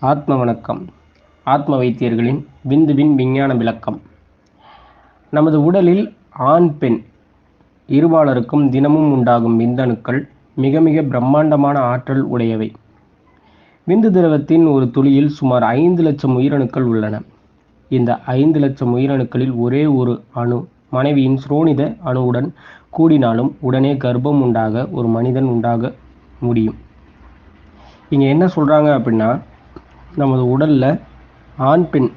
ஆத்ம வணக்கம். ஆத்ம வைத்தியர்களின் விந்துவின் விஞ்ஞான விளக்கம். நமது உடலில் ஆண் பெண் இருபாலருக்கும் தினமும் உண்டாகும் விந்தணுக்கள் மிக மிக பிரம்மாண்டமான ஆற்றல் உடையவை. விந்து திரவத்தின் ஒரு துளியில் சுமார் ஐந்து லட்சம் உயிரணுக்கள் உள்ளன. இந்த ஐந்து லட்சம் உயிரணுக்களில் ஒரே ஒரு அணு மனைவியின் சுரோனித அணுவுடன் கூடினாலும் உடனே கர்ப்பம் உண்டாக ஒரு மனிதன் உண்டாக முடியும். இங்கே என்ன சொல்கிறாங்க அப்படின்னா நமது உடலில் ஆண் பெண்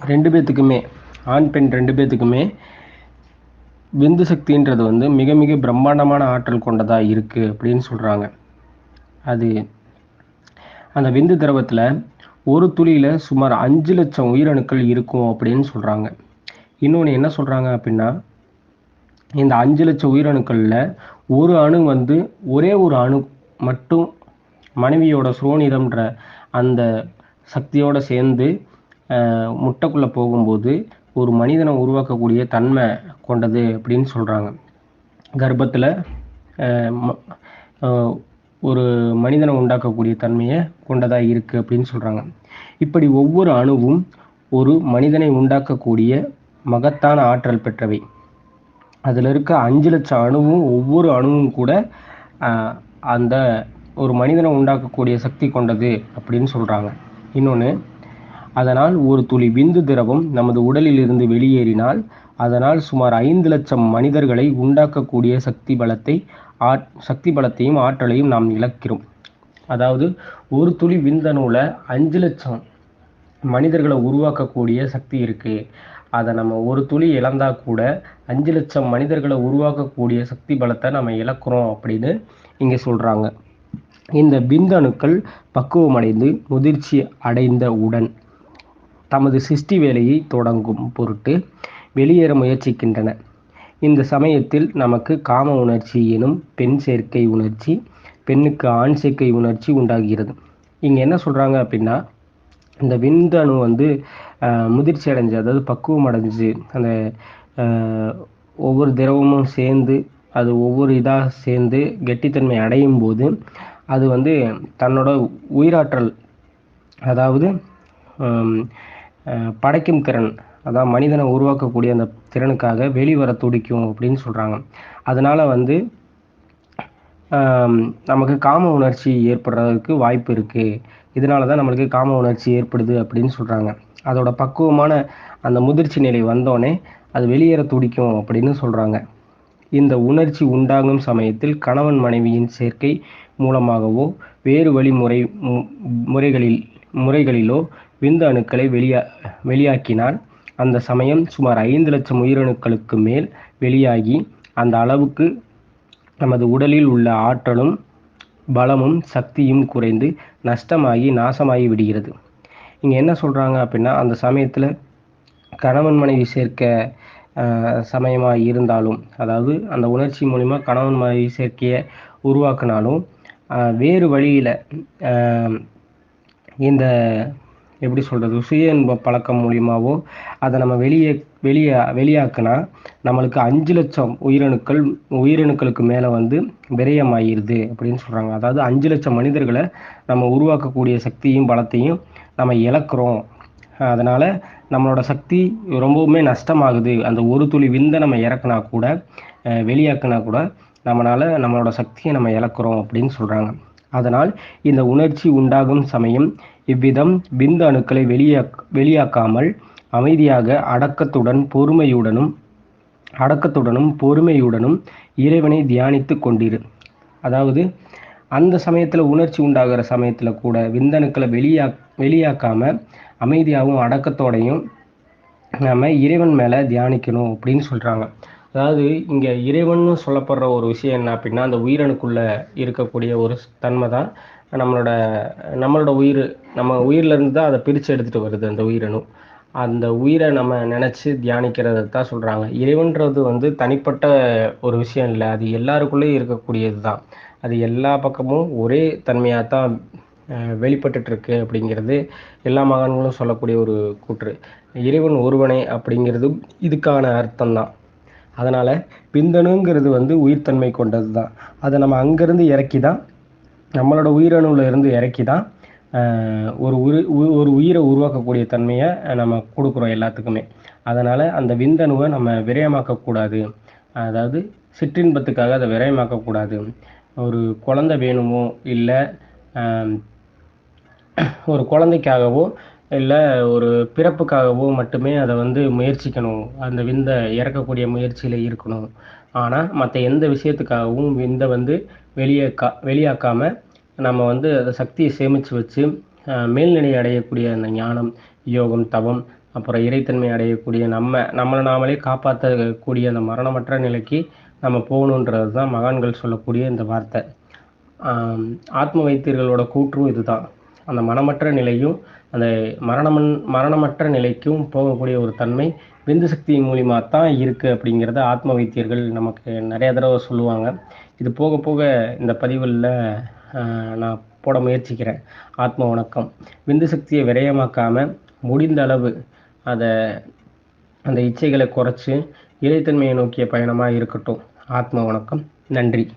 ரெண்டு பேர்த்துக்குமே ஆண் பெண் ரெண்டு பேர்த்துக்குமே விந்து சக்தின்றது வந்து மிக மிக பிரம்மாண்டமான ஆற்றல் கொண்டதாக இருக்குது அப்படின்னு சொல்கிறாங்க அது அந்த விந்து திரவத்தில் ஒரு துளியில் சுமார் அஞ்சு லட்சம் உயிரணுக்கள் இருக்கும் அப்படின்னு சொல்கிறாங்க இன்னொன்று என்ன சொல்கிறாங்க அப்படின்னா இந்த அஞ்சு லட்சம் உயிரணுக்களில் ஒரு அணு வந்து ஒரே ஒரு அணு மட்டும் மனைவியோட சுரோனிதம்ன்ற அந்த சக்தியோடு சேர்ந்து முட்டைக்குள்ளே போகும்போது ஒரு மனிதனை உருவாக்கக்கூடிய தன்மை கொண்டது அப்படின்னு சொல்கிறாங்க கர்ப்பத்தில் ஒரு மனிதனை உண்டாக்கக்கூடிய தன்மையை கொண்டதாக இருக்குது அப்படின்னு சொல்கிறாங்க இப்படி ஒவ்வொரு அணுவும் ஒரு மனிதனை உண்டாக்கக்கூடிய மகத்தான ஆற்றல் பெற்றவை. அதில் இருக்க அஞ்சு லட்சம் அணுவும் ஒவ்வொரு அணுவும் கூட அந்த ஒரு மனிதனை உண்டாக்கக்கூடிய சக்தி கொண்டது அப்படின்னு சொல்கிறாங்க இன்னொன்று அதனால் ஒரு துளி விந்து திரவம் நமது உடலில் இருந்து வெளியேறினால் அதனால் சுமார் ஐந்து லட்சம் மனிதர்களை உண்டாக்கக்கூடிய சக்தி பலத்தை ஆட் சக்தி பலத்தையும் ஆற்றலையும் நாம் இழக்கிறோம். அதாவது ஒரு துளி விந்தணுவில் அஞ்சு லட்சம் மனிதர்களை உருவாக்கக்கூடிய சக்தி இருக்குது அதை நம்ம ஒரு துளி இழந்தால் கூட அஞ்சு லட்சம் மனிதர்களை உருவாக்கக்கூடிய சக்தி பலத்தை நம்ம இழக்கிறோம் அப்படின்னு இங்கே சொல்கிறாங்க இந்த விந்தணுக்கள் பக்குவமடைந்து முதிர்ச்சி அடைந்த உடன் தமது சிருஷ்டி வேலையை தொடங்கும் பொருட்டு வெளியேற முயற்சிக்கின்றன. இந்த சமயத்தில் நமக்கு காம உணர்ச்சி எனும் பெண் சேர்க்கை உணர்ச்சி பெண்ணுக்கு ஆண் சேர்க்கை உணர்ச்சி உண்டாகிறது. இங்கே என்ன சொல்கிறாங்க அப்படின்னா இந்த விந்தணு வந்து முதிர்ச்சி அடைஞ்சு அதாவது பக்குவம் அடைஞ்சு அந்த ஒவ்வொரு திரவமும் சேர்ந்து அது ஒவ்வொரு இதாக சேர்ந்து கெட்டித்தன்மை அடையும் போது அது வந்து தன்னோட உயிராற்றல் அதாவது படைக்கும் திறன் அதான் மனிதனை உருவாக்கக்கூடிய அந்த திறனுக்காக வெளிவர துடிக்கும் அப்படின்னு சொல்கிறாங்க அதனால் வந்து நமக்கு காம உணர்ச்சி ஏற்படுறதுக்கு வாய்ப்பு இருக்குது இதனால தான் நம்மளுக்கு காம உணர்ச்சி ஏற்படுது அப்படின்னு சொல்கிறாங்க அதோட பக்குவமான அந்த முதிர்ச்சி நிலை வந்தோடனே அது வெளியேற துடிக்கும் அப்படின்னு சொல்கிறாங்க இந்த உணர்ச்சி உண்டாகும் சமயத்தில் கணவன் மனைவியின் சேர்க்கை மூலமாகவோ வேறு வழிமுறை முறைகளில் முறைகளிலோ விந்து அணுக்களை வெளியா வெளியாக்கினால் அந்த சமயம் சுமார் ஐந்து லட்சம் உயிரணுக்களுக்கு மேல் வெளியாகி அந்த அளவுக்கு நமது உடலில் உள்ள ஆற்றலும் பலமும் சக்தியும் குறைந்து நஷ்டமாகி நாசமாகி விடுகிறது. இங்கே என்ன சொல்கிறாங்க அப்படின்னா அந்த சமயத்தில் கணவன் மனைவி சேர்க்க சமயமாக இருந்தாலும் அதாவது அந்த உணர்ச்சி மூலிமா கணவன் மனைவி சேர்க்கையை உருவாக்கினாலும் வேறு வழியில் இந்த எப்படி சொல்கிறது சுய இன்ப பழக்கம் மூலியமாகவோ அதை நம்ம வெளியே வெளியே வெளியாக்குனா நம்மளுக்கு அஞ்சு லட்சம் உயிரணுக்கள் உயிரணுக்களுக்கு மேலே வந்து விரயமாயிருது அப்படின்னு சொல்கிறாங்க அதாவது அஞ்சு லட்சம் மனிதர்களை நம்ம உருவாக்கக்கூடிய சக்தியும் பலத்தையும் நம்ம இழக்கிறோம். அதனால் நம்மளோட சக்தி ரொம்பவுமே நஷ்டமாகுது. அந்த ஒரு துளி விந்தை நம்ம இறக்குனா கூட வெளியாக்குனா கூட நம்மளால் நம்மளோட சக்தியை நம்ம இழக்கிறோம் அப்படின்னு சொல்கிறாங்க அதனால் இந்த உணர்ச்சி உண்டாகும் சமயம் இவ்விதம் விந்து அணுக்களை வெளியாக் வெளியாக்காமல் அமைதியாக அடக்கத்துடன் பொறுமையுடனும் அடக்கத்துடனும் பொறுமையுடனும் இறைவனை தியானித்து கொண்டிரு. அதாவது அந்த சமயத்தில் உணர்ச்சி உண்டாகிற சமயத்தில் கூட விந்தணுக்களை வெளியா வெளியாக்காமல் அமைதியாகவும் அடக்கத்தோடையும் நம்ம இறைவன் மேலே தியானிக்கணும் அப்படின்னு சொல்கிறாங்க அதாவது இங்கே இறைவன் சொல்லப்படுற ஒரு விஷயம் என்ன அப்படின்னா அந்த உயிரணுக்குள்ளே இருக்கக்கூடிய ஒரு தன்மை தான் நம்மளோட நம்மளோட உயிர் நம்ம உயிர்லேருந்து தான் அதை பிரித்து எடுத்துகிட்டு வருது அந்த உயிரணு. அந்த உயிரை நம்ம நினச்சி தியானிக்கிறத தான் சொல்கிறாங்க இறைவன்றது வந்து தனிப்பட்ட ஒரு விஷயம் இல்லை. அது எல்லாருக்குள்ளேயும் இருக்கக்கூடியது தான் அது எல்லா பக்கமும் ஒரே தன்மையாக தான் வெளிப்பட்டுருக்கு அப்படிங்கிறது எல்லா மகான்களும் சொல்லக்கூடிய ஒரு கூற்று. இறைவன் ஒருவனே அப்படிங்கிறதும் இதுக்கான அர்த்தம் தான் அதனால் விந்தணுங்கிறது வந்து உயிர்த்தன்மை கொண்டது தான் அதை நம்ம அங்கேருந்து இறக்கி தான் நம்மளோட உயிரணுவில் இருந்து இறக்கி தான் ஒரு உரு உ- ஒரு உயிரை உருவாக்கக்கூடிய தன்மையை நம்ம கொடுக்குறோம் எல்லாத்துக்குமே. அதனால் அந்த விந்தணுவை நம்ம விரயமாக்கக்கூடாது. அதாவது சிற்றின்பத்துக்காக அதை விரயமாக்கக்கூடாது. ஒரு குழந்தை வேணுமோ இல்லை ஒரு குழந்தைக்காகவோ இல்லை ஒரு பிறப்புக்காகவோ மட்டுமே அதை வந்து முயற்சிக்கணும். அந்த விந்தை இறக்கக்கூடிய முயற்சியில் இருக்கணும். ஆனால் மற்ற எந்த விஷயத்துக்காகவும் விந்தை வந்து வெளியே கா வெளியாக்காமல் நம்ம வந்து அந்த சக்தியை சேமித்து வச்சு மேல்நிலை அடையக்கூடிய அந்த ஞானம் யோகம் தவம் அப்புறம் இறைத்தன்மை அடையக்கூடிய நம்ம நம்மளை நாமளே காப்பாற்றக்கூடிய அந்த மரணமற்ற நிலைக்கு நம்ம போகணுன்றது தான் மகான்கள் சொல்லக்கூடிய இந்த வார்த்தை. ஆத்ம வைத்தியர்களோட கூற்றும் இதுதான். அந்த மனமற்ற நிலையும் அந்த மரணமன் மரணமற்ற நிலைக்கும் போகக்கூடிய ஒரு தன்மை விந்து சக்தியின் மூலிமா தான் இருக்குது அப்படிங்கிறத ஆத்ம வைத்தியர்கள் நமக்கு நிறைய தடவை சொல்லுவாங்க. இது போக போக இந்த பதிவுகளில் நான் போட முயற்சிக்கிறேன். ஆத்ம வணக்கம். விந்து சக்தியை விரயமாக்காமல் முடிந்த அளவு அதை அந்த இச்சைகளை குறைச்சி இறைத்தன்மையை நோக்கிய பயணமாக இருக்கட்டும். ஆத்ம வணக்கம். நன்றி.